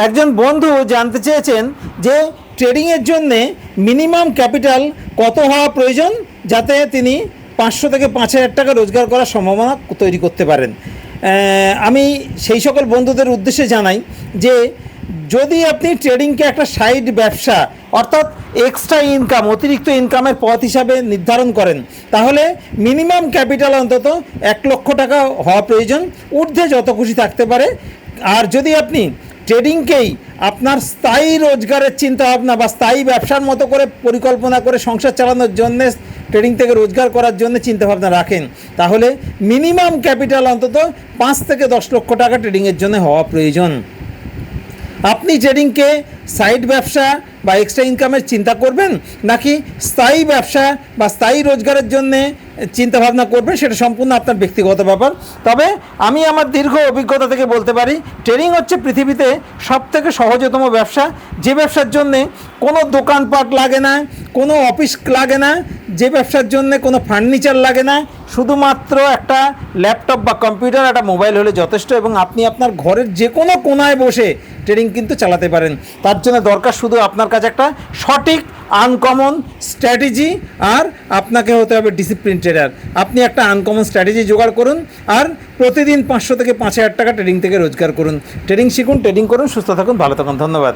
একজন বন্ধু জানতে চেয়েছেন যে ট্রেডিংয়ের জন্যে মিনিমাম ক্যাপিটাল কত হওয়া প্রয়োজন যাতে তিনি পাঁচশো থেকে পাঁচ হাজার টাকা রোজগার করার সম্ভাবনা তৈরি করতে পারেন। আমি সেই সকল বন্ধুদের উদ্দেশ্যে জানাই যে যদি আপনি ট্রেডিংকে একটা সাইড ব্যবসা অর্থাৎ এক্সট্রা ইনকাম, অতিরিক্ত ইনকামের পথ হিসাবে নির্ধারণ করেন, তাহলে মিনিমাম ক্যাপিটাল অন্তত এক লক্ষ টাকা হওয়া প্রয়োজন। ঊর্ধ্বে যত খুশি থাকতে পারে। আর যদি আপনি ট্রেডিংকেই আপনার স্থায়ী রোজগারের চিন্তা ভাবনা বা স্থায়ী ব্যবসার মতো করে পরিকল্পনা করে সংসার চালানোর জন্যে ট্রেডিং থেকে রোজগার করার জন্য চিন্তাভাবনা রাখেন। তাহলে মিনিমাম ক্যাপিটাল অন্তত পাঁচ থেকে দশ লক্ষ টাকা ট্রেডিংয়ের জন্য হওয়া প্রয়োজন। আপনি ট্রেডিংকে সাইড ব্যবসা বা এক্সট্রা ইনকামের চিন্তা করবেন, নাকি স্থায়ী ব্যবসা বা স্থায়ী রোজগারের জন্যে চিন্তাভাবনা করবেন, সেটা সম্পূর্ণ আপনার ব্যক্তিগত ব্যাপার। তবে আমি আমার দীর্ঘ অভিজ্ঞতা থেকে বলতে পারি ট্রেনিং হচ্ছে পৃথিবীতে সবথেকে সহজতম ব্যবসা। যে ব্যবসার জন্যে কোনো দোকানপাট লাগে না, কোনো অফিস লাগে না, যে ব্যবসার জন্য কোনো ফার্নিচার লাগে না, শুধুমাত্র একটা ল্যাপটপ বা কম্পিউটার একটা মোবাইল হলে যথেষ্ট এবং আপনি আপনার ঘরের যে কোনো কোনায় বসে ট্রেডিং কিন্তু চালাতে পারেন। তার জন্য দরকার শুধু আপনার কাছে একটা সঠিক আনকমন স্ট্র্যাটেজি আর আপনাকে হতে হবে ডিসিপ্লিন ট্রেডার আপনি একটা আনকমন স্ট্র্যাটেজি জোগাড় করুন আর প্রতিদিন পাঁচশো থেকে পাঁচ হাজার টাকা ট্রেডিং থেকে রোজগার করুন। ট্রেডিং শিখুন ট্রেডিং করুন, সুস্থ থাকুন, ভালো থাকুন, ধন্যবাদ।